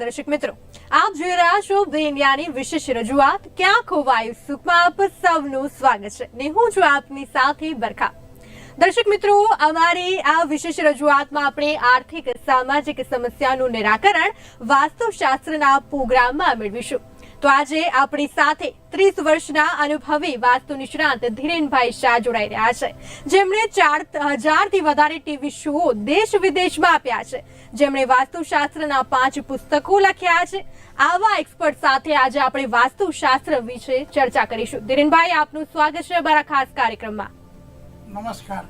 દર્શક મિત્રો, આપ જોઈ રહ્યા છો ભેંડિયાની વિશેષ રજૂઆત. ક્યાં ખોવાયું સુખમાં આપ સૌનું સ્વાગત છે ને હું છું આપની સાથે બરખા. દર્શક મિત્રો, અમારી આ વિશેષ રજૂઆતમાં આપણે આર્થિક, સામાજિક સમસ્યાનું નિરાકરણ, વાસ્તુશાસ્ત્રના પ્રોગ્રામમાં મેળવીશું. તો આજે આપણી સાથે ત્રીસ વર્ષના અનુભવી વાસ્તુ નિષ્ણાંત ધીરેનભાઈ શાહ જોડાઈ રહ્યા છે. જેમણે ચાર હજારથી વધારે ટીવી શો દેશ વિદેશમાં આપ્યા છે. જેમણે વાસ્તુશાસ્ત્રના પાંચ પુસ્તકો લખ્યા છે. આવા એક્સપર્ટ સાથે આજે આપણે વાસ્તુશાસ્ત્ર વિશે ચર્ચા કરીશું. ધીરેનભાઈ, આપનું સ્વાગત છે અમારા ખાસ કાર્યક્રમમાં. નમસ્કાર.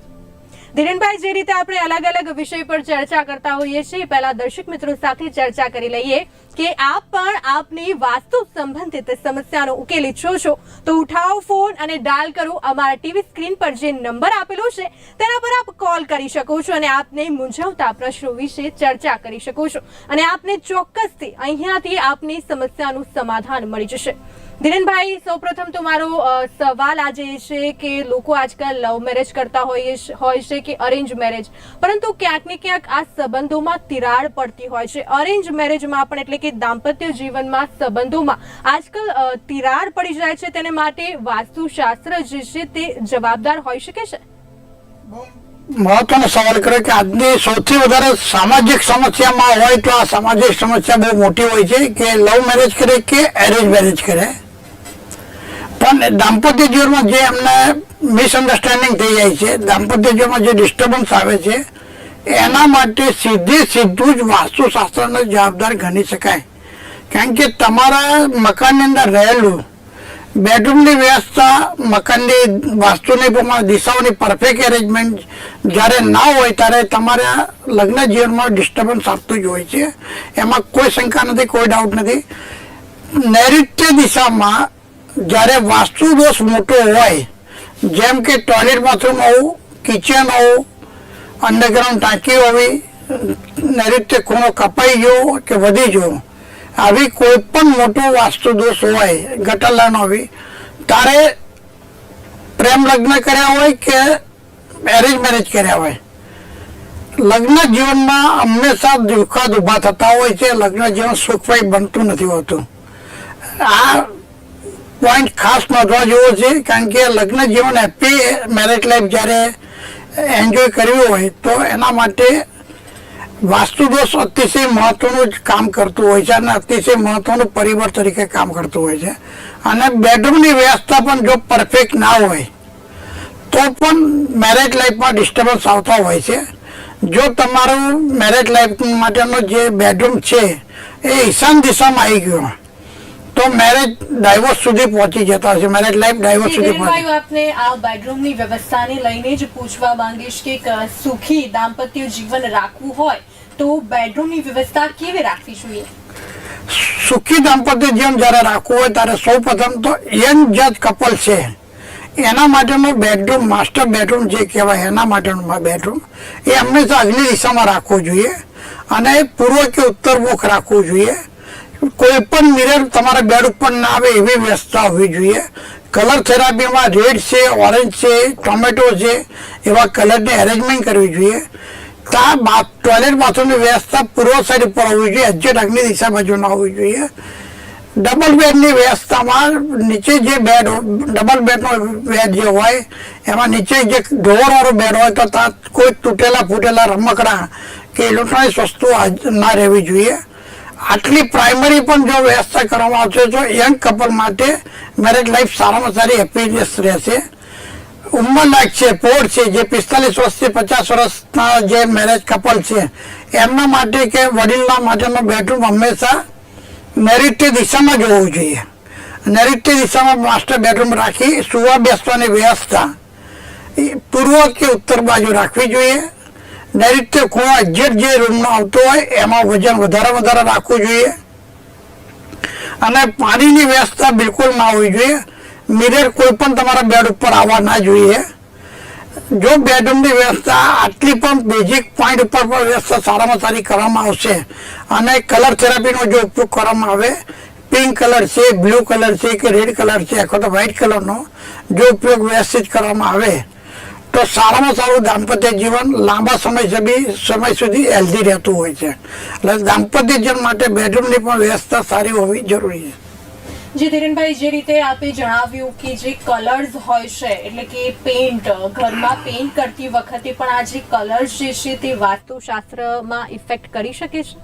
ધીરેનભાઈ, જે રીતે આપણે અલગ અલગ વિષય પર ચર્ચા કરતા હોઈએ છીએ, પહેલા દર્શક મિત્રો સાથે ચર્ચા કરી લઈએ કે આપ પણ આપની વાસ્તુ સંબંધિત સમસ્યાનો ઉકેલ ઈચ્છો છો. તો ઉઠાવો ફોન અને ડાયલ કરો અમારા ટીવી સ્ક્રીન પર જે નંબર આપેલો છે, તેના પર આપ કોલ કરી શકો છો અને આપને મૂંઝવતા પ્રશ્નો વિશે ચર્ચા કરી શકો છો. અને આપને ચોક્કસથી અહીંયાથી આપની સમસ્યાનું સમાધાન મળી જશે. ધીરેનભાઈ સૌપ્રથમ તો મારો સવાલ આજે એ છે કે લોકો આજકાલ લવ મેરેજ કરતા હોય હોય છે કે અરેન્જ મેરેજ? પરંતુ ક્યાંક ને ક્યાંક આ સંબંધોમાં તિરાડ પડતી હોય છે. અરેન્જ મેરેજમાં પણ એટલે કે દાંપત્ય જીવનમાં સંબંધોમાં આજકાલ તિરાડ પડી જાય છે તેને માટે વાસ્તુશાસ્ત્ર જે છે તે જવાબદાર હોઈ શકે છે? મહત્વનો સવાલ કરે કે આજની સૌથી વધારે સામાજિક સમસ્યામાં હોય તો આ સામાજિક સમસ્યા બહુ મોટી હોય છે કે લવ મેરેજ કરે કે એરેન્જ મેરેજ કરે? પણ દાંપત્ય જીવનમાં જે એમને મિસઅન્ડરસ્ટેન્ડિંગ થઈ જાય છે, દાંપત્ય જીવનમાં જે ડિસ્ટર્બન્સ આવે છે, એના માટે સીધે સીધું જ વાસ્તુશાસ્ત્રને જવાબદાર ગણી શકાય. કારણ કે તમારા મકાનની અંદર રહેલું બેડરૂમની વ્યવસ્થા, મકાનની વાસ્તુની પ્રમાણે દિશાઓની પરફેક્ટ એરેન્જમેન્ટ જ્યારે ના હોય ત્યારે તમારા લગ્ન જીવનમાં ડિસ્ટર્બન્સ આપતું જ હોય છે. એમાં કોઈ શંકા નથી, કોઈ ડાઉટ નથી. નૈઋત્ય દિશામાં જ્યારે વાસ્તુ દોષ મોટો હોય, જેમ કે ટોયલેટ બાથરૂમ હોવું કિચન હોવું અંડરગ્રાઉન્ડ ટાંકી હોવી, નૈઋત્ય ખૂણો કપાઈ ગયો કે વધી ગયો, આવી કોઈ પણ મોટો વાસ્તુ દોષ હોય ગટર લાઈન હોવી તારે પ્રેમ લગ્ન કર્યા હોય કે એરેન્જ મેરેજ કર્યા હોય? લગ્ન જીવનમાં હંમેશા દુઃખાદ ઊભા થતા હોય છે, લગ્ન જીવન સુખમય બનતું નથી હોતું. આ પોઈન્ટ ખાસ નોંધવા જેવો છે, કારણ કે લગ્ન જીવન હેપી મેરેજ લાઈફ જ્યારે એન્જોય કરવી હોય, તો એના માટે વાસ્તુદોષ અતિશય મહત્વનું જ કામ કરતું હોય છે અને અતિશય મહત્વનું પરિબળ તરીકે કામ કરતું હોય છે. અને બેડરૂમની વ્યવસ્થા પણ જો પરફેક્ટ ના હોય, તો પણ મેરેજ લાઈફમાં ડિસ્ટર્બન્સ આવતા હોય છે. જો તમારું મેરેજ લાઈફ માટેનો જે બેડરૂમ છે, એ ઈશાન દિશામાં આવી ગયો. તો મેરેજ ડાયવોર્સ સુધી પહોંચી જતા હોય છે મેરેજ લાઈફ ડાયવોર્સ સુધી પહોંચી. આપને આ બેડરૂમની વ્યવસ્થાને લઈને જ પૂછવા માંગીશ કે સુખી દાંપત્ય જીવન રાખવું હોય તો બેડરૂમની વ્યવસ્થા કેવી રાખવી જોઈએ સુખી દાંપત્ય જીવન જ્યારે રાખવું હોય ત્યારે સૌ પ્રથમ તો યંગ જજ કપલ છે. એના માટેનો બેડરૂમ માસ્ટર બેડરૂમ જે કહેવાય એના માટેનું બેડરૂમ એ હંમેશા અગ્નિ દિશામાં રાખવું જોઈએ અને પૂર્વ કે ઉત્તર મુખ રાખવું જોઈએ. કોઈ પણ મિરર તમારા બેડ ઉપર ના આવે એવી વ્યવસ્થા હોવી જોઈએ. કલર થેરાપીમાં રેડ છે ઓરેન્જ છે ટોમેટો છે, એવા કલરની એરેન્જમેન્ટ કરવી જોઈએ. ત્યાં ટોયલેટ બાથરૂમની વ્યવસ્થા પૂર્વ સાઈડ ઉપર હોવી જોઈએ એક્ઝેટ અગ્નિ દિશા બાજુ ના હોવી જોઈએ. ડબલ બેડની વ્યવસ્થામાં નીચે જે બેડ ડબલ બેડનો બેડ જે હોય, એમાં નીચે જે ઢોરવાળો બેડ હોય તો ત્યાં કોઈ તૂટેલા ફૂટેલા રમકડા કે ઇલેક્ટ્રોનિક્સ વસ્તુઓ ના રહેવી જોઈએ. આટલી પ્રાઇમરી પણ જો વ્યવસ્થા કરવામાં આવશે તો યંગ કપલ માટે મેરેજ લાઈફ સારામાં સારી હેપીનેસ રહેશે. ઉંમર છે, પોળ છે, જે પિસ્તાલીસ વર્ષથી પચાસ વર્ષના જે મેરેજ કપલ છે, એમના માટે કે વડીલના માટેનો બેડરૂમ હંમેશા નૈઋત્ય દિશામાં જ હોવું જોઈએ. નૈઋત્ય દિશામાં માસ્ટર બેડરૂમ રાખી, સુવા બેસવાની વ્યવસ્થા, પૂર્વ કે ઉત્તર બાજુ રાખવી જોઈએ. નૈઋત્ય ખૂણો એક્ઝેક્ટ જે રૂમનો આવતો હોય, એમાં વજન વધારે વધારે રાખવું જોઈએ. અને પાણીની વ્યવસ્થા બિલકુલ ના હોવી જોઈએ. મિરર કોઈ પણ તમારા બેડ ઉપર આવવા ના જોઈએ. જો બેડરૂમની વ્યવસ્થા આટલી પણ બેઝિક પોઈન્ટ ઉપર પણ વ્યવસ્થા સારામાં સારી કરવામાં આવશે અને કલર થેરાપીનો જો ઉપયોગ કરવામાં આવે પિંક કલર છે બ્લુ કલર છે કે રેડ કલર છે અથવા તો વ્હાઇટ કલરનો જો ઉપયોગ વ્યવસ્થિત કરવામાં આવે તો સારામાં સારું દાંપત્ય જીવન લાંબા સમય સુધી સમય સુધી હેલ્ધી રહેતું હોય છે. એટલે દાંપત્ય જીવન માટે બેડરૂમની પણ વ્યવસ્થા સારી હોવી જરૂરી છે. જી ધીરેનભાઈ જે રીતે આપે જણાવ્યું કે જે કલર્સ હોય છે એટલે કે પેન્ટ ઘરમાં પેઇન્ટ કરતી વખતે પણ આ જે કલર્સ જે છે તે વાસ્તુશાસ્ત્રમાં ઇફેક્ટ કરી શકે છે?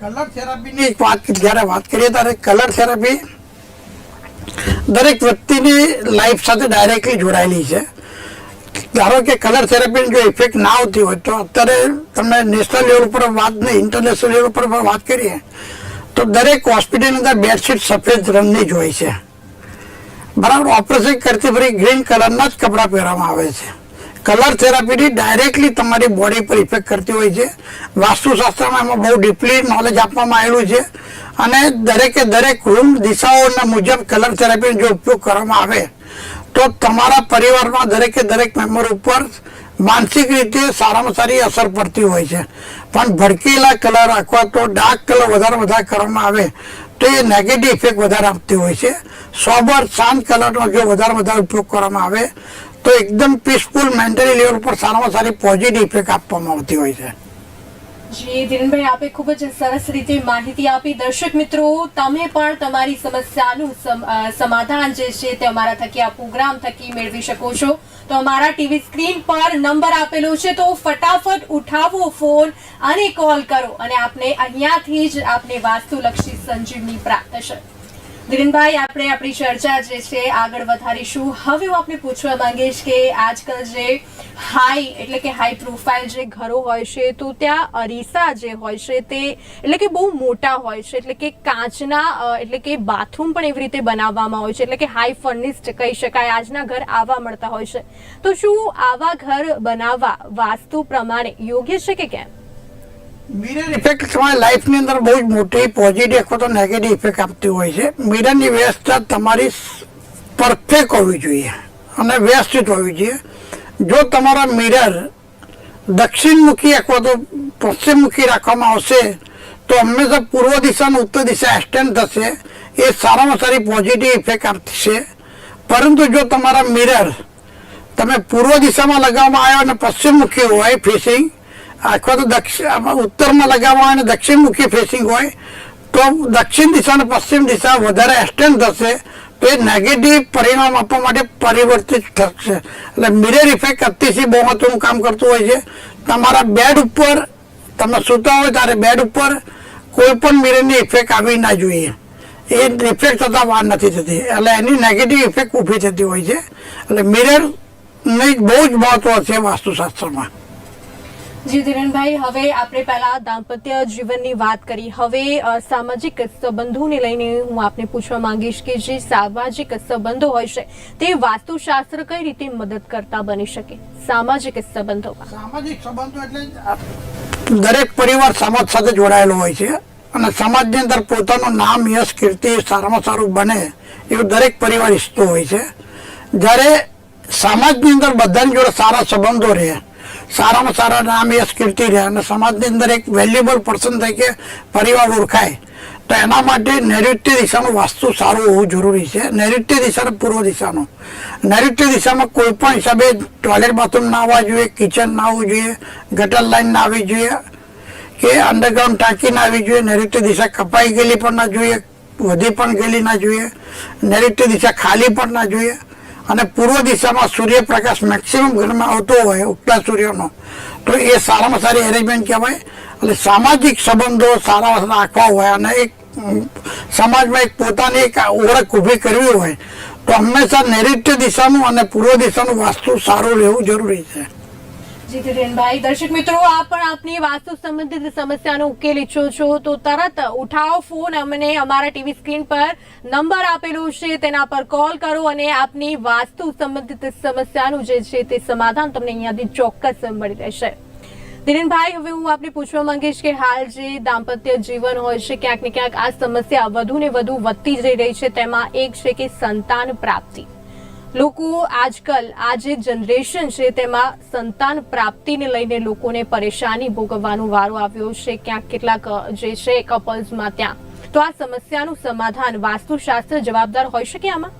કલર થેરાપીની વાત જ્યારે વાત કરીએ ત્યારે કલર થેરાપી દરેક વ્યક્તિની લાઈફ સાથે ડાયરેક્ટલી જોડાયેલી છે. ધારો કે કલર થેરાપીની જો ઇફેક્ટ ના આવતી હોય તો અત્યારે તમે નેશનલ લેવલ ઉપર વાત નહીં ઇન્ટરનેશનલ લેવલ ઉપર વાત કરીએ, તો દરેક હોસ્પિટલની અંદર બેડશીટ સફેદ રંગની જ હોય છે. બરાબર ઓપરેશન કરતી ફરી ગ્રીન કલરના જ કપડાં પહેરવામાં આવે છે. કલર થેરાપીની ડાયરેક્ટલી તમારી બોડી પર ઇફેક્ટ કરતી હોય છે. વાસ્તુશાસ્ત્રમાં એમાં બહુ ડીપલી નોલેજ આપવામાં આવેલું છે. અને દરેકે દરેક રૂમ દિશાઓના મુજબ કલર થેરાપીનો જો ઉપયોગ કરવામાં આવે તો તમારા પરિવારમાં દરેકે દરેક મેમ્બર ઉપર માનસિક રીતે સારામાં સારી અસર પડતી હોય છે. પણ ભડકેલા કલર અથવા તો ડાર્ક કલર વધારે વધારે કરવામાં આવે તો એ નેગેટિવ ઇફેક્ટ વધારે આપતી હોય છે. સોબર, શાંત કલરનો જો વધારે વધારે ઉપયોગ કરવામાં આવે તો એકદમ પીસફુલ મેન્ટલી લેવલ પર સારામાં સારી પોઝિટિવ ઇફેક્ટ આપવામાં આવતી હોય છે. જી, દિનભાઈ, આપે ખૂબ જ સરસ રીતે માહિતી આપી. દર્શક મિત્રો, તમે પણ તમારી સમસ્યાનું સમાધાન જે છે તે અમારા થકી આ પ્રોગ્રામ થકી મેળવી શકો છો. તો અમારા ટીવી સ્ક્રીન પર નંબર આપેલો છે, તો ફટાફટ ઉઠાવો ફોન અને કોલ કરો અને આપને અહીંયાથી જ આપને વાસ્તુલક્ષી સંજીવની પ્રાપ્ત થશે ધીરેનભાઈ આપણે આપણી ચર્ચા જે છે આગળ વધારીશું. હવે હું આપને પૂછવા માંગીશ કે આજકાલ જે હાઈ એટલે કે હાઈ પ્રોફાઇલ જે ઘરો હોય છે, તો ત્યાં અરીસા જે હોય છે, તે એટલે કે બહુ મોટા હોય છે. એટલે કે કાચના એટલે કે બાથરૂમ પણ એવી રીતે બનાવવામાં હોય છે. એટલે કે હાઈ ફર્નિસ્ડ કહી શકાય, આજના ઘર આવા મળતા હોય છે. તો શું આવા ઘર બનાવવા વાસ્તુ પ્રમાણે યોગ્ય છે કે કેમ? મિરર ઇફેક્ટ તમારી લાઈફની અંદર બહુ જ મોટી પોઝિટિવ અથવા તો નેગેટિવ ઇફેક્ટ આપતી હોય છે. મિરરની વ્યવસ્થા તમારી પરફેક્ટ હોવી જોઈએ અને વ્યવસ્થિત હોવી જોઈએ. જો તમારા મિરર દક્ષિણમુખી અથવા તો પશ્ચિમમુખી રાખવામાં આવશે, તો હંમેશા પૂર્વ દિશા અને ઉત્તર દિશા એક્સટેન્ડ થશે. એ સારામાં સારી પોઝિટિવ ઇફેક્ટ આપશે. પરંતુ જો તમારા મિરર તમે પૂર્વ દિશામાં લગાવવામાં આવ્યો અને પશ્ચિમમુખી હોય ફેસિંગ અથવા તો દક્ષિણ ઉત્તરમાં લગાવવા અને અને દક્ષિણમુખી ફેસિંગ હોય, તો દક્ષિણ દિશા અને પશ્ચિમ દિશા વધારે એક્સટેન્ડ થશે. તો એ નેગેટિવ પરિણામ આપવા માટે પરિવર્તિત થશે. એટલે મિરર ઇફેક્ટ અતિશય બહુ મહત્વનું કામ કરતું હોય છે. તમારા બેડ ઉપર, તમે સૂતા હોય ત્યારે બેડ ઉપર કોઈ પણ મિરરની ઇફેક્ટ આવી ના જોઈએ. એ ઇફેક્ટ થતાં વાર નથી થતી. એટલે એની નેગેટિવ ઇફેક્ટ ઊભી થતી હોય છે. એટલે મિરરની બહુ જ મહત્વ છે વાસ્તુશાસ્ત્રમાં. જી ધીરેનભાઈ હવે આપણે પહેલા દાંપત્ય જીવનની વાત કરી. હવે સામાજિક સંબંધોને લઈને હું આપને પૂછવા માંગીશ કે જે સામાજિક સંબંધો હોય છે તે વાસ્તુશાસ્ત્ર કઈ રીતે મદદ કરતા બની શકે? સામાજિક સંબંધોમાં સામાજિક સંબંધો એટલે દરેક પરિવાર સમાજ સાથે જોડાયેલો હોય છે અને સમાજની અંદર પોતાનું નામ યશ કીર્તિ સારામાં સારું બને એવું દરેક પરિવાર ઈચ્છતો હોય છે. જ્યારે સમાજની અંદર બધાની જોડે સારા સંબંધો રહે સારામાં સારા નામ એ કીર્તિ રહે અને સમાજની અંદર એક વેલ્યુબલ પર્સન તરીકે પરિવાર ઓળખાય. તો એના માટે નૈઋત્ય દિશાનું વાસ્તુ સારું હોવું જરૂરી છે. નૈઋત્ય દિશા પૂર્વ દિશાનું. નૈઋત્ય દિશામાં કોઈ પણ હિસાબે ટોયલેટ બાથરૂમ ના આવવા જોઈએ કિચન ના આવવું જોઈએ ગટર લાઈન ના આવવી જોઈએ કે અંડરગ્રાઉન્ડ ટાંકી ના આવી જોઈએ. નૈઋત્ય દિશા કપાઈ ગયેલી પણ ના જોઈએ, વધી પણ ગયેલી ના જોઈએ. નૈઋત્ય દિશા ખાલી પણ ના જોઈએ. અને પૂર્વ દિશામાં સૂર્યપ્રકાશ મેક્સિમમ ઘરમાં આવતો હોય, ઉગતા સૂર્યનો. તો એ સારામાં સારી એરેન્જમેન્ટ કહેવાય. એટલે સામાજિક સંબંધો સારા રાખવા હોય અને એક સમાજમાં એક પોતાની એક ઓળખ ઊભી કરવી હોય, તો હંમેશા નૈઋત્ય દિશાનું અને પૂર્વ દિશાનું વાસ્તુ સારું રહેવું જરૂરી છે. જી દર્શક મિત્રો, આ પણ આપની વાસ્તુ સંબંધિત સમસ્યાનો ઉકેલ ઈચ્છો છો. તો તરત ઉઠાવો ફોન, અમને અમારા ટીવી સ્ક્રીન પર નંબર આપેલો છે, તેના પર કોલ કરો અને આપની વાસ્તુ સંબંધિત સમસ્યાનું જે છે તે સમાધાન તમને અહીંયાથી ચોક્કસ મળી રહેશે. ધીરેનભાઈ હવે હું આપને પૂછવા માંગીશ કે હાલ જે દાંપત્ય જીવન હોય છે, ક્યાંક ને ક્યાંક આ સમસ્યા વધુ ને વધુ વધતી જઈ રહી છે. તેમાં એક છે કે સંતાન પ્રાપ્તિ. લોકો આજકાલ, આ જે જનરેશન છે તેમાં સંતાન પ્રાપ્તિને લઈને લોકોને પરેશાની ભોગવવાનો વારો આવ્યો છે. ક્યાંક કેટલાક જે છે કપલ્સમાં ત્યાં. તો આ સમસ્યાનું સમાધાન વાસ્તુશાસ્ત્ર જવાબદાર હોઈ શકે આમાં?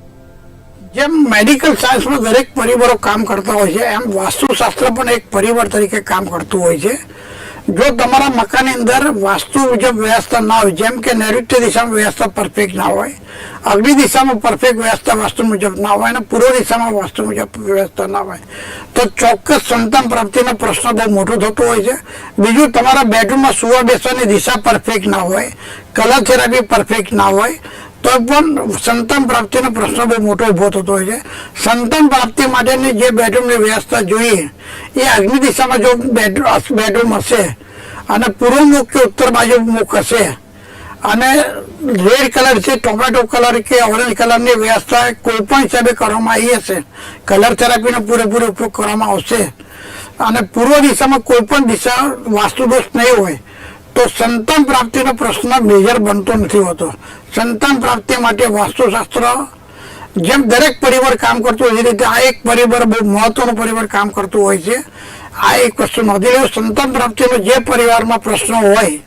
જેમ મેડિકલ સાયન્સમાં દરેક પરિબળો કામ કરતા હોય છે, એમ વાસ્તુશાસ્ત્ર પણ એક પરિબળ તરીકે કામ કરતું હોય છે. જો તમારા મકાનની અંદર વાસ્તુ મુજબ વ્યવસ્થા ના હોય, જેમ કે નૈઋત્ય દિશામાં વ્યવસ્થા પરફેક્ટ ના હોય, અગ્નિ દિશામાં પરફેક્ટ વ્યવસ્થા વાસ્તુ મુજબ ના હોય અને પૂર્વ દિશામાં વાસ્તુ મુજબ વ્યવસ્થા ના હોય, તો ચોક્કસ સંતાન પ્રાપ્તિનો પ્રશ્ન બહુ મોટો થતો હોય છે. બીજું, તમારા બેડરૂમમાં સુવા બેસવાની દિશા પરફેક્ટ ના હોય કલર થેરાપી પરફેક્ટ ના હોય તો પણ સંતાન પ્રાપ્તિનો પ્રશ્ન બહુ મોટો ઊભો થતો હોય છે. સંતાન પ્રાપ્તિ માટેની જે બેડરૂમની વ્યવસ્થા જોઈએ, એ અગ્નિ દિશામાં જો બેડરૂમ હશે અને પૂર્વ મુખ કે ઉત્તર બાજુ મુખ હશે અને રેડ કલર છે, ટોમેટો કલર કે ઓરેન્જ કલરની વ્યવસ્થા કોઈ પણ હિસાબે કરવામાં આવી હશે. કલર થેરાપીનો પૂરેપૂરો ઉપયોગ કરવામાં આવશે. અને પૂર્વ દિશામાં કોઈ પણ દિશા વાસ્તુદોષ નહીં હોય, તો સંતાન પ્રાપ્તિનો પ્રશ્ન મેજર બનતો નથી હોતો. સંતાન પ્રાપ્તિ માટે વાસ્તુશાસ્ત્ર, જેમ દરેક પરિવાર કામ કરતું હોય એ રીતે આ એક પરિવાર બહુ મહત્વનું પરિવાર કામ કરતું હોય છે. આ એક વસ્તુ નોંધી લેવું સંતાન પ્રાપ્તિનો જે પરિવારમાં પ્રશ્ન હોય,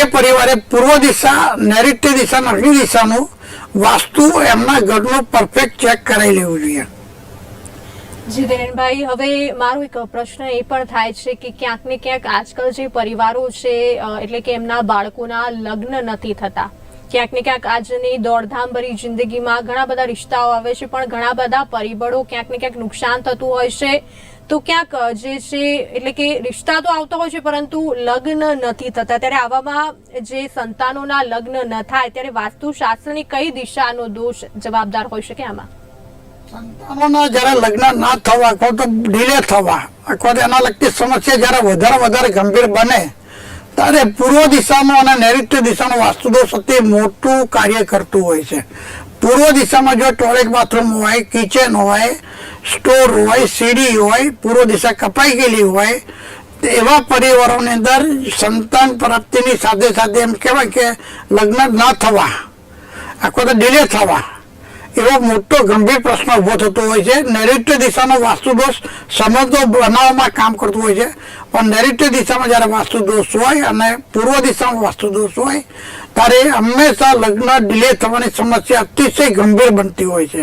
એ પરિવારે પૂર્વ દિશા, નૈઋત્ય દિશા અગ્નિ દિશાનું વાસ્તુ એમના ઘરનું પરફેક્ટ ચેક કરાવી લેવું જોઈએ. જી ધીરેનભાઈ હવે મારો એક પ્રશ્ન એ પણ થાય છે કે ક્યાંક ને ક્યાંક આજકાલ જે પરિવારો છે એટલે કે એમના બાળકોના લગ્ન નથી થતા. ક્યાંક ને ક્યાંક આજની દોડધામ ભરી જિંદગીમાં ઘણા બધા રિશ્તાઓ આવે છે, પણ ઘણા બધા પરિબળો ક્યાંક ને ક્યાંક નુકસાન થતું હોય છે. તો ક્યાંક જે છે, એટલે કે રિશ્તા તો આવતા હોય છે, પરંતુ લગ્ન નથી થતા. ત્યારે આવામાં જે સંતાનોના લગ્ન ન થાય, ત્યારે વાસ્તુશાસ્ત્રની કઈ દિશાનો દોષ જવાબદાર હોઈ શકે આમાં? સંતાનોના જ્યારે લગ્ન ના થવા અથવા તો ડિલે થવા. અથવા એના લગતી સમસ્યા જ્યારે વધારે વધારે ગંભીર બને ત્યારે પૂર્વ દિશામાં અને નૈઋત્ય દિશાનું વાસ્તુદોષ અતિ મોટું કાર્ય કરતું હોય છે. પૂર્વ દિશામાં જો ટોયલેટ બાથરૂમ હોય, કિચન હોય, સ્ટોર હોય, સીડી હોય, પૂર્વ દિશા કપાઈ ગયેલી હોય, એવા પરિવારોની અંદર સંતાન પ્રાપ્તિની સાથે સાથે એમ કહેવાય કે લગ્ન ના થવા. આખો તો ડિલે થવા. એવો મોટો ગંભીર પ્રશ્ન ઊભો થતો હોય છે. નૈઋત્ય દિશાનો વાસ્તુદોષ સંબંધો બનાવવામાં કામ કરતું હોય છે. પણ નૈઋત્ય દિશામાં જ્યારે વાસ્તુદોષ હોય અને પૂર્વ દિશામાં વાસ્તુદોષ હોય, ત્યારે હંમેશા લગ્ન ડિલે થવાની સમસ્યા અતિશય ગંભીર બનતી હોય છે.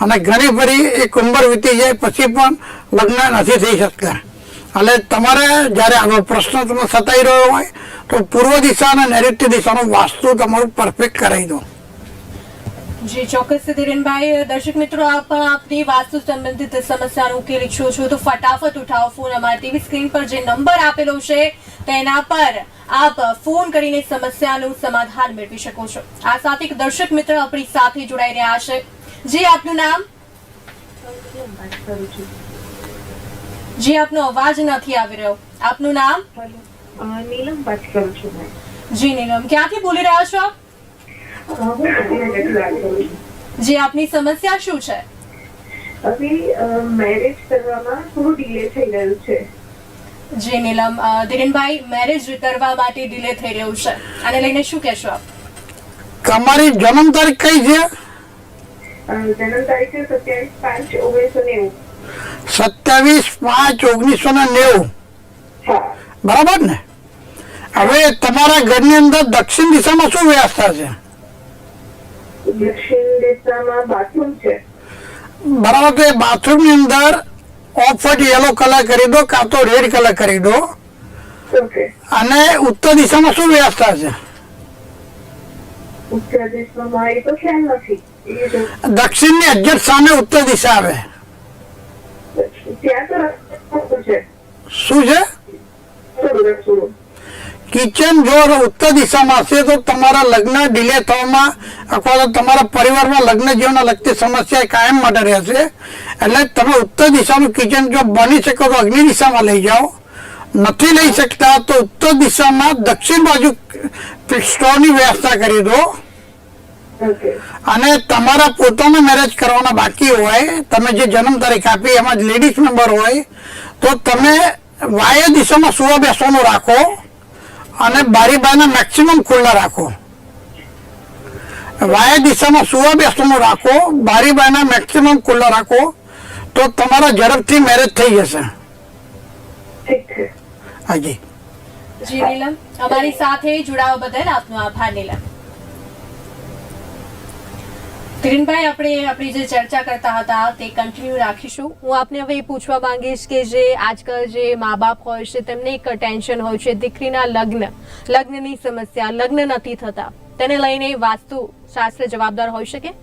અને ઘણી ફરી એક ઉંમર વીતી જાય પછી પણ લગ્ન નથી થઈ શકતા. એટલે તમારે જ્યારે આવો પ્રશ્ન તમને સતાઈ રહ્યો હોય, તો પૂર્વ દિશા અને નૈઋત્ય દિશાનું વાસ્તુ તમારું પરફેક્ટ કરાવી દો. જી ચોક્કસ ધીરેનભાઈ દર્શક મિત્રો આપ પણ આપની વાસ્તુ સંબંધિત સમસ્યાનો ઉકેલ ઈચ્છો છો તો ફટાફટ ઉઠાવો ફોન અમારા ટીવી સ્ક્રીન પર જે નંબર આપેલો છે તેના પર આપ ફોન કરીને સમસ્યાનું સમાધાન મેળવી શકો છો. આ સાથે એક દર્શક મિત્ર આપણી સાથે જોડાઈ રહ્યા છે. જી આપનું નામ? જી આપનો અવાજ નથી આવી રહ્યો. આપનું નામ? નીલમ વાત કરું છું જી નીલમ. ક્યાંથી બોલી રહ્યા છો આપ? જી આપની સમસ્યા શું છે? હવે મેરેજ કરવામાં થોડું ડીલે થઈ રહ્યું છે. જી નીલમ. ધીરેનભાઈ મેરેજ કરવા માટે ડીલે થઈ રહ્યું છે. આને લઈને શું કહેશો આપ? તમારી જન્મ તારીખ કઈ છે? જન્મ તારીખ છે સત્યાવીસ પાંચ ઓગણીસો નેવું. સત્યાવીસ પાંચ ઓગણીસો ને નેવું. બરાબર ને? હવે તમારા ઘરની અંદર દક્ષિણ દિશામાં શું વ્યવસ્થા છે? દક્ષિણ દિશામાં બાથરૂમ છે. બરાબર તો એ બાથરૂમની અંદર ઓફ વ્હાઇટ યલો કલર કરી દો કાં તો રેડ કલર કરી દો. અને ઉત્તર દિશામાં શું વ્યવસ્થા છે? ઉત્તર દિશામાં મારી તો ખ્યાલ નથી. એ જો દક્ષિણની એક્ઝેક્ટ સામે ઉત્તર દિશા આવે. શું છે? કિચન જો ઉત્તર દિશામાં હશે તો તમારા લગ્ન ડિલે થવામાં અથવા તો તમારા પરિવારમાં લગ્ન જીવનને લગતી સમસ્યા કાયમ માટે રહેશે. એટલે તમે ઉત્તર દિશાનું કિચન જો બની શકો તો અગ્નિ દિશામાં લઈ જાઓ. નથી લઈ શકતા તો ઉત્તર દિશામાં દક્ષિણ બાજુ સ્ટોરની વ્યવસ્થા કરી દો. અને તમારા પોતાનો મેરેજ કરવાના બાકી હોય તમે જે જન્મ તારીખ આપી એમાં લેડીઝ મેમ્બર હોય તો તમે વાય દિશામાં સુવા બેસવાનું રાખો. અને બારી બાયના મેક્સિમમ ખુલ્લા રાખો. વાય દિશામાં સુવા બેસવાનું રાખો બારી બાયના મેક્સિમમ ખુલ્લા રાખો તો તમારા ઝડપથી મેરેજ થઈ જશે. હાજી. જી નીલમ. અમારી સાથે જોડાવા બદલ આપનો આભાર નીલમ. કિરણભાઈ, આપણે આપણી જે ચર્ચા કરતા હતા તે કન્ટિન્યુ રાખીશું. હું આપને હવે એ પૂછવા માંગીશ કે જે આજકાલ જે મા બાપ હોય છે, તેમને એક ટેન્શન હોય છે, દીકરીના લગ્ન, લગ્નની સમસ્યા, લગ્ન નથી થતા. તેને લઈને વાસ્તુ શાસ્ત્ર જવાબદાર હોઈ શકે?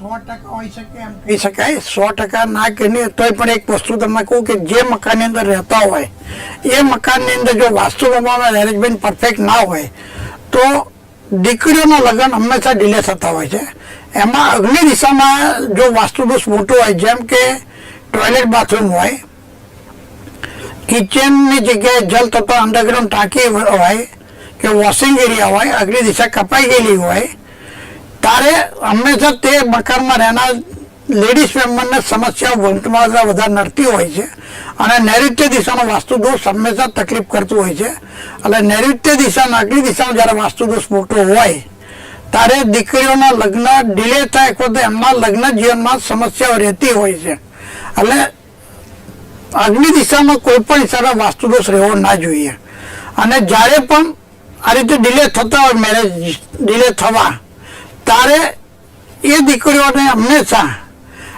સો ટકા હોઈ શકે કહી શકાય. સો ટકા ના કહીને તોય પણ એક વસ્તુ તમને કહું કે જે મકાનની અંદર રહેતા હોય, એ મકાનની અંદર જો વાસ્તુ પ્રમાણે એરેન્જમેન્ટ પરફેક્ટ ના હોય, તો દીકરીઓના લગ્ન હંમેશા ડિલે થતા હોય છે. એમાં અગ્નિ દિશામાં જો વાસ્તુદોષ મોટો હોય, જેમ કે ટોયલેટ બાથરૂમ હોય કિચનની જગ્યાએ જલ તત્વ અંડરગ્રાઉન્ડ ટાંકી હોય કે વોશિંગ એરિયા હોય, અગ્નિ દિશા કપાઈ ગયેલી હોય, તારે હંમેશા તે મકાનમાં રહેનાર લેડીઝ મેમ્બરને સમસ્યાઓ વંટમાં વધારે નડતી હોય છે અને નૈઋત્ય દિશાનો વાસ્તુદોષ હંમેશા તકલીફ કરતું હોય છે. એટલે નૈઋત્ય દિશા નાગરી દિશાનો જ્યારે વાસ્તુદોષ મોટો હોય, ત્યારે દીકરીઓના લગ્ન ડિલે થાય તો એમના લગ્ન જીવનમાં સમસ્યાઓ રહેતી હોય છે. એટલે અગ્નિ દિશામાં કોઈ પણ હિસાબે વાસ્તુદોષ રહેવો ના જોઈએ. અને જ્યારે પણ આ રીતે ડિલે થતા હોય મેરેજ ડિલે થવા, ત્યારે એ દીકરીઓને હંમેશા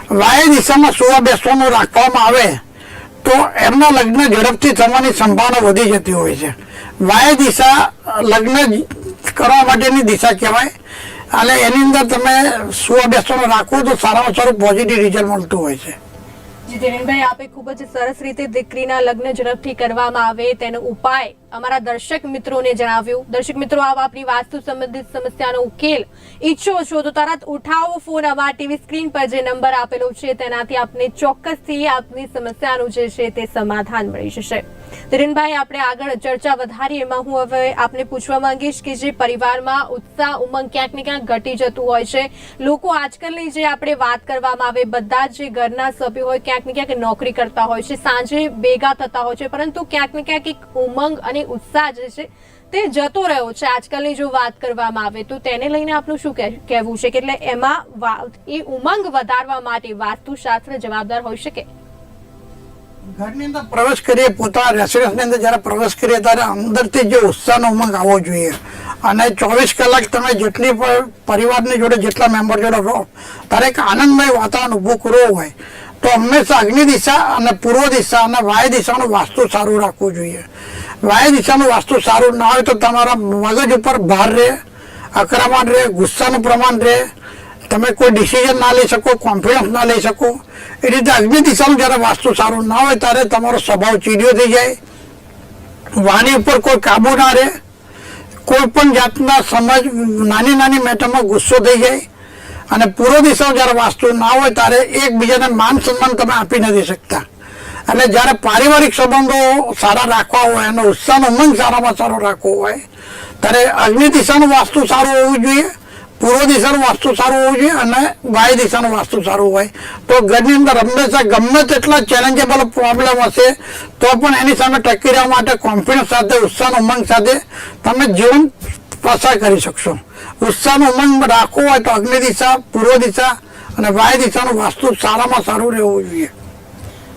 વાય દિશામાં સુવા બેસવાનું રાખવામાં આવે તો એમના લગ્ન ઝડપથી થવાની સંભાવના વધી જતી હોય છે. વાય દિશા લગ્ન કરવા માટેની દિશા કહેવાય. અને એની અંદર તમે સુવા બેસવાનું રાખો તો સારામાં સારું પોઝિટિવ રિઝલ્ટ મળતું હોય છે. જીતેનભાઈ આપે ખૂબ જ સરસ રીતે દીકરીના લગ્ન ઝડપથી કરવામાં આવે તેનો ઉપાય અમારા દર્શક મિત્રોને જણાવ્યું. દર્શક મિત્રો, આપ આપની વાસ્તુ સંબંધિત સમસ્યાનો ઉકેલ ઈચ્છો છો તો તરત ઉઠાવો. ફોન અમારા ટીવી સ્ક્રીન પર જે નંબર આપેલો છે તેનાથી આપને ચોક્કસથી આપની સમસ્યાનું જે છે તે સમાધાન મળી જશે. ધીરેનભાઈ, આપણે આગળ ચર્ચા વધારીએ. એમાં હું હવે આપને પૂછવા માંગીશ કે જે પરિવારમાં ઉત્સાહ, ઉમંગ ક્યાંક ને ક્યાંક ઘટી જતું હોય છે. લોકો આજકાલની જે આપણે વાત કરવામાં આવે, બધા જે ઘરના સભ્યો હોય, ક્યાંક ને ક્યાંક નોકરી કરતા હોય છે, સાંજે ભેગા થતા હોય છે, પરંતુ ક્યાંક ને ક્યાંક એક ઉમંગ અને ઉત્સાહ જે છે, તે જતો રહ્યો છે આજકાલની જો વાત કરવામાં આવે તો. તેને લઈને આપનું શું કહેવું છે કે એટલે એમાં એ ઉમંગ વધારવા માટે વાસ્તુશાસ્ત્ર જવાબદાર હોઈ શકે? ઘરની અંદર પ્રવેશ કરીએ, પોતાના રેસિડન્સની અંદર જ્યારે પ્રવેશ કરીએ ત્યારે અંદરથી જે ઉત્સાહનો ઉમંગ આવવો જોઈએ. અને ચોવીસ કલાક તમે જેટલી પણ પરિવારની જોડે જેટલા મેમ્બર જોડે રહો ત્યારે એક આનંદમય વાતાવરણ ઊભું કરવું હોય, તો હંમેશા અગ્નિ દિશા અને પૂર્વ દિશા અને વાય દિશાનું વાસ્તુ સારું રાખવું જોઈએ. વાય દિશાનું વાસ્તુ સારું ના હોય તો તમારા મગજ ઉપર ભાર રહે અકરામણ રહે, ગુસ્સાનું પ્રમાણ રહે તમે કોઈ ડિસિઝન ના લઈ શકો કોન્ફિડન્સ ના લઈ શકો. એ રીતે અગ્નિ દિશામાં જ્યારે વાસ્તુ સારું ના હોય ત્યારે તમારો સ્વભાવ ચીડિયો થઈ જાય. વાણી ઉપર કોઈ કાબુ ના રહે. કોઈ પણ જાતના સમજ, નાની નાની મેટરમાં ગુસ્સો થઈ જાય. અને પૂર્વ દિશામાં જ્યારે વાસ્તુ ના હોય ત્યારે એકબીજાને માન સન્માન તમે આપી નથી શકતા. અને જ્યારે પારિવારિક સંબંધો સારા રાખવા હોય એનો ઉત્સાહનો ઉમંગ સારામાં સારો રાખવો હોય, ત્યારે અગ્નિ દિશાનું વાસ્તુ સારું હોવું જોઈએ. પૂર્વ દિશાનું વાસ્તુ સારું હોવું જોઈએ અને વાય દિશાનું વાસ્તુ સારું હોય. તો ઘરની અંદર હંમેશા ગમે તેટલા ચેલેન્જેબલ પ્રોબ્લેમ હશે, તો પણ એની સામે ટકી રહેવા માટે કોન્ફિડન્સ સાથે ઉત્સાહ ઉમંગ સાથે તમે જીવન પસાર કરી શકશો. ઉત્સાહનો ઉમંગ રાખવો હોય તો અગ્નિ દિશા, પૂર્વ દિશા અને વાય દિશાનું વાસ્તુ સારામાં સારું રહેવું જોઈએ.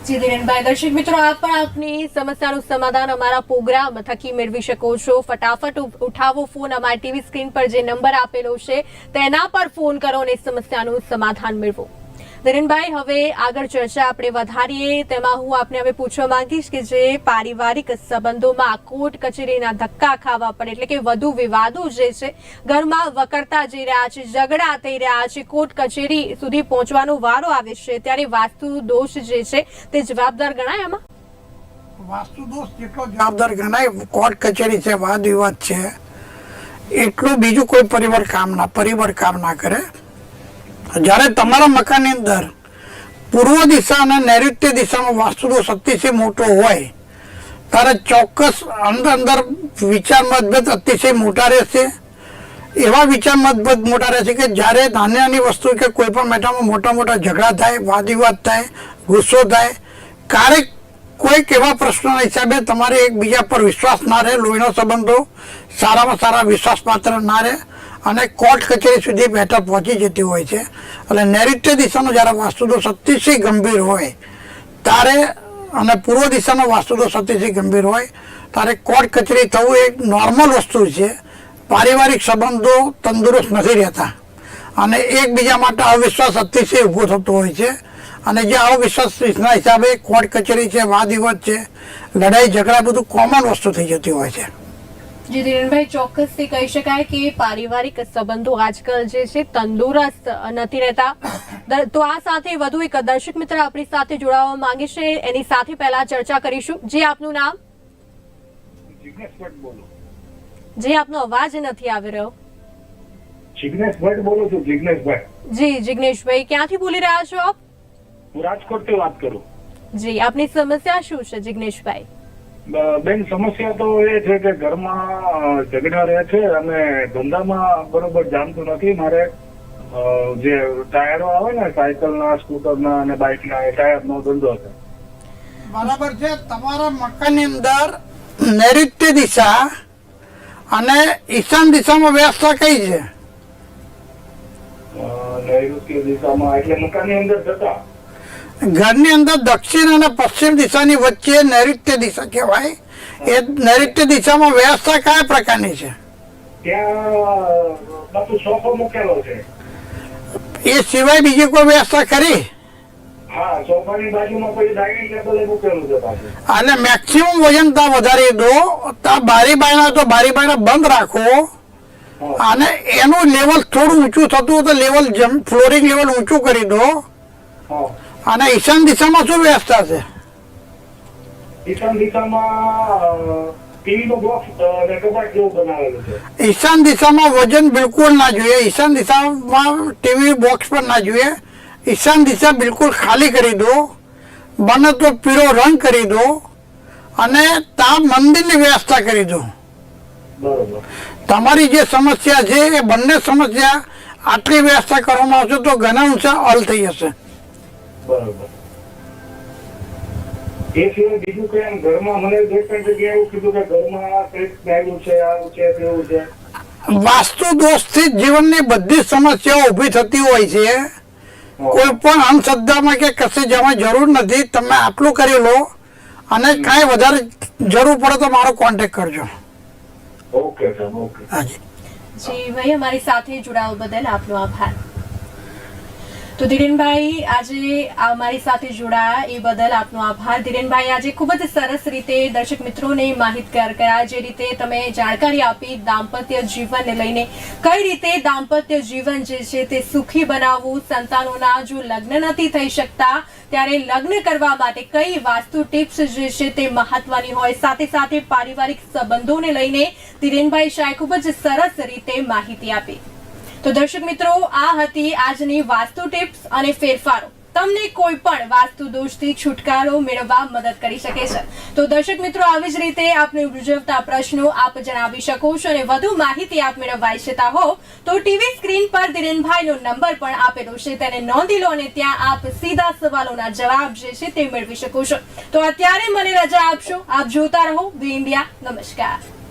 જી ધીરેનભાઈ દર્શક મિત્રો, આપ પણ આપની સમસ્યાનું સમાધાન અમારા પ્રોગ્રામ થકી મેળવી શકો છો. ફટાફટ ઉઠાવો ફોન, અમારા ટીવી સ્ક્રીન પર જે નંબર આપેલો છે, તેના પર ફોન કરો અને સમસ્યાનું સમાધાન મેળવો. ધીરેનભાઈ હવે આગળ ચર્ચા આપણે વધારીએ. તેમાં હું આપને હવે પૂછવા માંગીશ કે જે પારિવારિક સંબંધોમાં કોર્ટ કચેરીના ધક્કા ખાવા પડે, એટલે કે વધુ વિવાદો જે છે, ઘરમાં વકરતા જઈ રહ્યા છે, ઝઘડા થઈ રહ્યા છે, કોર્ટ કચેરી સુધી પહોંચવાનો વારો આવે છે, ત્યારે વાસ્તુ દોષ જે છે તે જવાબદાર ગણાય આમાં? વાસ્તુ દોષ જેટલો જવાબદાર ગણાય, કોર્ટ કચેરી છે, વાદ વિવાદ છે, એટલું બીજું કોઈ પરિવાર કામ ના, પરિવાર કામ ના કરે. જ્યારે તમારા મકાનની અંદર પૂર્વ દિશા અને નૈઋત્ય દિશામાં વાસ્તુદોષ અતિશય મોટો હોય, ત્યારે ચોક્કસ અંદર અંદર વિચાર મતભેદ અતિશય મોટા રહેશે. એવા વિચાર મતભેદ મોટા રહેશે કે જ્યારે નાની નાની વસ્તુ કે કોઈ પણ મેટામાં મોટા મોટા ઝઘડા થાય વાદ વિવાદ થાય, ગુસ્સો થાય, ક્યારેક કોઈક એવા પ્રશ્નના હિસાબે તમારે એકબીજા પર વિશ્વાસ ના રહે, લોહીનો સંબંધો સારામાં સારા વિશ્વાસપાત્ર ના રહે. અને કોર્ટ કચેરી સુધી બેઠક પહોંચી જતી હોય છે. એટલે નૈઋત્ય દિશાનો જ્યારે વાસ્તુદોષ અતિશય ગંભીર હોય, ત્યારે અને પૂર્વ દિશાનો વાસ્તુદોષ અતિશય ગંભીર હોય, ત્યારે કોર્ટ કચેરી થવું એક નોર્મલ વસ્તુ છે. પારિવારિક સંબંધો તંદુરસ્ત નથી રહેતા. અને એકબીજા માટે અવિશ્વાસ અતિશય ઊભો થતો હોય છે. અને જે અવિશ્વાસના હિસાબે કોર્ટ કચેરી છે, વાદ વિવાદ છે, લડાઈ ઝઘડા બધું કોમન વસ્તુ થઈ જતી હોય છે. જી ધીરેનભાઈ ચોક્કસથી કહી શકાય કે પારિવારિક સંબંધો આજકાલ જે છે તંદુરસ્ત નથી રહેતા. તો આ સાથે વધુ એક દર્શક મિત્ર આપણી સાથે જોડાવા માંગે છે. એની સાથે પહેલા ચર્ચા કરીશું. જે આપનું નામ? જે આપનો અવાજ નથી આવી રહ્યો. જિગ્નેશ ભટ્ટ બોલું છું જિગ્નેશભાઈ જી જિગ્નેશભાઈ ક્યાંથી બોલી રહ્યા છો આપ? હું રાજકોટથી વાત કરું. જી આપની સમસ્યા શું છે જિગ્નેશભાઈ? બેન સમસ્યા તો એ છે કે ઘરમાં ઝઘડા રહે છે અને ધંધામાં બરોબર જામતું નથી. મારે જે ટાયરો આવે ને સાયકલના સ્કૂટરના અને બાઇકના એ ટાયરનો ધંધો છે બરાબર છે. તમારા મકાનની અંદર નૈઋત્ય દિશા અને ઈશાન દિશામાં વ્યવસ્થા કઈ છે? નૈઋત્ય દિશામાં એટલે મકાનની અંદર જતા. ઘરની અંદર દક્ષિણ અને પશ્ચિમ દિશાની વચ્ચે નૈઋત્ય દિશા કહેવાય. એ નૈઋત્ય દિશામાં વ્યવસ્થા કયા પ્રકારની છે? ત્યાં એ સિવાય બીજી કોઈ વ્યવસ્થા કરી અને મેક્સિમમ વજન તા વધારી દો તા બારી બાયણા તો બારી બાયણા બંધ રાખો. અને એનું લેવલ થોડું ઊંચું થતું હોય તો લેવલ જમ ફ્લોરિંગ લેવલ ઊંચું કરી દો. હા. અને ઈશાન દિશામાં શું વ્યવસ્થા છે? ઈશાન દિશામાં ઈશાન દિશામાં વજન બિલકુલ ના જોઈએ. ઈશાન દિશામાં ટીવી બોક્સ પણ ના જોઈએ. ઈશાન દિશા બિલકુલ ખાલી કરી દો. બને તો પીળો રંગ કરી દો. અને તા મંદિરની વ્યવસ્થા કરી દો. તમારી જે સમસ્યા છે એ બંને સમસ્યા આટલી વ્યવસ્થા કરવામાં આવશે તો ઘણા ઊંચા હલ થઈ જશે. બરોબર. એ સિવાય બીજું કઈ આમ ઘરમાં મને બે ત્રણ જગ્યાએ એવું કીધું કે ઘરમાં કંઈક આવ્યું છે આવું છે તેવું છે. વાસ્તુ દોષથી જીવનની બધી સમસ્યાઓ ઊભી થતી હોય છે. કોઈ પણ અંધશ્રદ્ધામાં કે કશે જવા જરૂર નથી તમે આટલું કરી લો અને કાંઈ વધારે જરૂર પડે તો મારો કોન્ટેક્ટ કરજો. Okay okay. હાજી જી ભાઈ અમારી સાથે જોડાવા બદલ આપનો આભાર. તો ધીરેનભાઈ, આજે અમારી સાથે જોડાયા. એ બદલ આપનો આભાર. ધીરેનભાઈ, આજે ખૂબ જ સરસ રીતે દર્શક મિત્રોને માહિતગાર કર્યા. જે રીતે તમે જાણકારી આપી દાંપત્ય જીવનને લઈને, કઈ રીતે દાંપત્ય જીવન જે છે તે સુખી બનાવવું, સંતાનોના જો લગ્ન નથી થઈ શકતા, ત્યારે લગ્ન કરવા માટે કઈ વાસ્તુ ટિપ્સ જે છે તે મહત્વની હોય? સાથે સાથે પારિવારિક સંબંધોને લઈને ધીરેનભાઈ શાહે ખૂબ જ સરસ રીતે માહિતી આપી. તો દર્શક મિત્રો, આ હતી આજની વાસ્તુ ટિપ્સ અને ફેરફારો. તમને કોઈ પણ વાસ્તુ દોષથી છુટકારો મેળવવા મદદ કરી શકે છે. તો દર્શક મિત્રો, આવી જ રીતે આપને ઉજવતા પ્રશ્નો આપ જણાવી શકો છો અને વધુ માહિતી આપ મેળવવા ઈચ્છતા હો, તો ટીવી સ્ક્રીન પર ધીરેનભાઈનો નંબર પણ આપેલો છે. તેને નોંધી લો અને ત્યાં આપ સીધા સવાલોના જવાબ જે છે તે મેળવી શકો છો. તો અત્યારે મને રજા આપશો. આપ જોતા રહો. V India. નમસ્કાર.